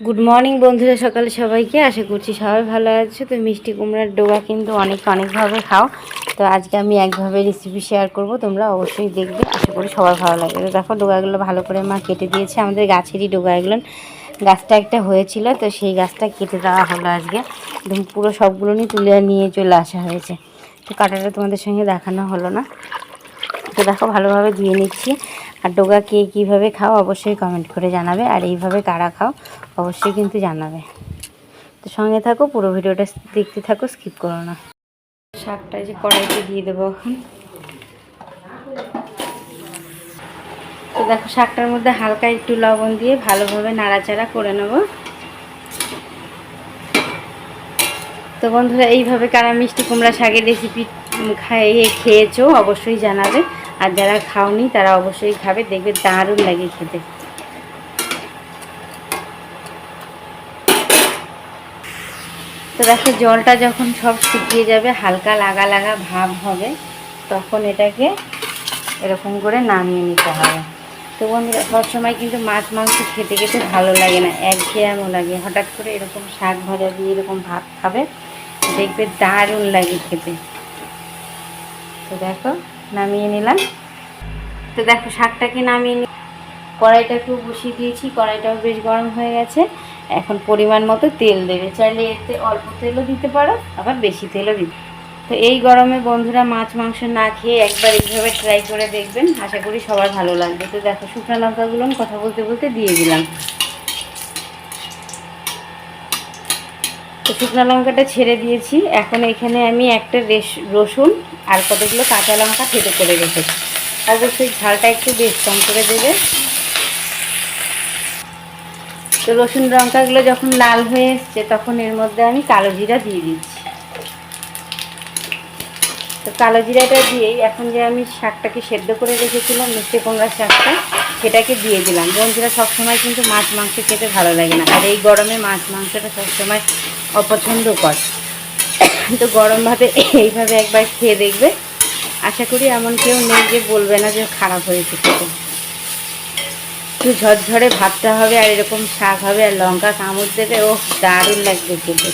Good morning বন্ধুরা, সকালে সবাইকে। আশা করছি সবাই ভালো আছে। তো মিষ্টি কুমড়ার ডোগা কিন্তু অনেক অনেকভাবে খাও। তো আজকে আমি একভাবে রেসিপি শেয়ার করব। তোমরা অবশ্যই দেখবে। আশা করি সবার ভালো লাগে তো দেখো, ডোগাগুলো ভালো করে মা কেটে দিয়েছে। আমাদের গাছেরই ডোগা এগুলো। গাছটা একটা হয়েছিল, তো সেই গাছটা কেটে দেওয়া হলো আজকে। পুরো সবগুলো নিয়ে তুলে নিয়ে চলে আসা হয়েছে। তো কাটাটা তোমাদের সঙ্গে দেখানো হলো না। তো দেখো ভালোভাবে ধুয়ে নিচ্ছি। আর ডোগা কে কীভাবে খাও অবশ্যই কমেন্ট করে জানাবে। আর এইভাবে কারা খাও অবশ্যই কিন্তু জানাবে। তো সঙ্গে থাকো, পুরো ভিডিওটা দেখতে থাকো স্কিপ করো না। শাকটা যে কড়াইতে দিয়ে দেবো এখন। তো দেখো শাকটার মধ্যে হালকা একটু লবণ দিয়ে ভালোভাবে নাড়াচাড়া করে নেব। তো বন্ধুরা, এইভাবে কারা মিষ্টি কুমড়া শাকের রেসিপি খাইয়ে খেয়েছো অবশ্যই জানাবে। আর যারা খাওনি, তারা অবশ্যই খাবে, দেখবে দারুণ লাগে খেতে। তো দেখো, জলটা যখন সব শুকিয়ে যাবে, হালকা লাগা লাগা ভাব হবে, তখন এটাকে এরকম করে নামিয়ে নিতে হবে। তো বন্ধুরা, সবসময় কিন্তু মাছ মাংস খেতে খেতে ভালো লাগে না এক একঘেয়ামও লাগে। হঠাৎ করে এরকম শাক ভাজা দিয়ে এরকম ভাত খাবে, দেখবে দারুণ লাগে খেতে। তো দেখো নামিয়ে নিলাম। তো দেখো শাকটাকে নামিয়ে নি কড়াইটাকেও বসিয়ে দিয়েছি, কড়াইটাও বেশ গরম হয়ে গেছে। এখন পরিমাণ মতো তেল দেবে। চাইলে এতে অল্প তেলও দিতে পারো, আবার বেশি তেলও দিতে তো এই গরমে বন্ধুরা মাছ, মাংস না খেয়ে একবার এইভাবে ট্রাই করে দেখবেন। আশা করি সবার ভালো লাগবে। তো দেখো, শুকনো লঙ্কাগুলো কথা বলতে বলতে দিয়ে দিলাম। তো শুকনো লঙ্কাটা ছেড়ে দিয়েছি। এখন এখানে আমি একটা রেস রসুন আর কতগুলো কাঁচা লঙ্কা থেতো করে রেখেছি অবশ্যই ঝালটা একটু বেশ কম করে দেবে। তো রসুন লঙ্কাগুলো যখন লাল হয়ে এসছে, তখন এর মধ্যে আমি কালো জিরা দিয়ে দিচ্ছি। তো কালো জিরাটা দিয়েই এখন যে আমি শাকটাকে সেদ্ধ করে রেখেছিলাম, মিষ্টি কুমড়ার শাকটা, সেটাকে দিয়ে দিলাম। বন্ধুরা, সবসময় কিন্তু মাছ মাংস খেতে ভালো লাগে না। আর এই গরমে মাছ মাংসটা সবসময় অপছন্দকর তো গরম ভাতে এইভাবে একবার খেয়ে দেখবে। আশা করি এমন কেউ নেই যে বলবে না যে খারাপ হয়েছে খেতে। একটু ঝরঝরে ভাতটা হবে আর এরকম শাক হবে আর লঙ্কা কামড় দেবে ও দারুণ লাগবে খেতে।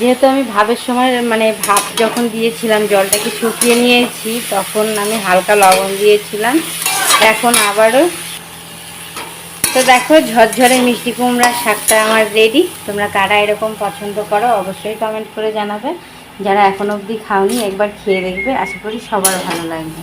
যেহেতু আমি ভাবের সময় মানে ভাত যখন দিয়েছিলাম, জলটাকে শুকিয়ে নিয়েছি, তখন আমি হালকা লবণ দিয়েছিলাম। এখন আবারও তো দেখো, ঝরঝরে মিষ্টি কুমড়ার শাকটা আমার রেডি তোমরা কারা এরকম পছন্দ করো, অবশ্যই কমেন্ট করে জানাবে। যারা এখন অবধি খাওনি, একবার খেয়ে দেখবে। আশা করি সবার ভালো লাগবে।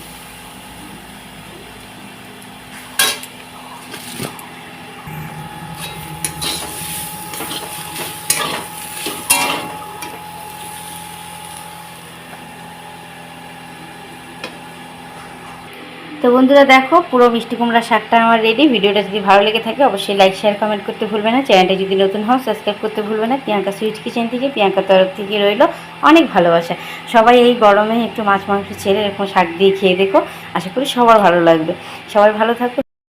তো বন্ধুরা দেখো, পুরো মিষ্টি কুমড়া শাকটা আমার রেডি ভিডিওটা যদি ভালো লেগে থাকে, অবশ্যই লাইক শেয়ার কমেন্ট করতে ভুলবে না। চ্যানেলটা যদি নতুন হও সাবস্ক্রাইব করতে ভুলবে না। প্রিয়াঙ্কা সুইট কিচেন থেকে প্রিয়াঙ্কা তরফ থেকে রইল অনেক ভালোবাসা। সবাই এই গরমে একটু মাছ, মাংস ছেড়ে এরকম শাক দিয়ে খেয়ে দেখো। আশা করি সবার ভালো লাগবে। সবাই ভালো থাকো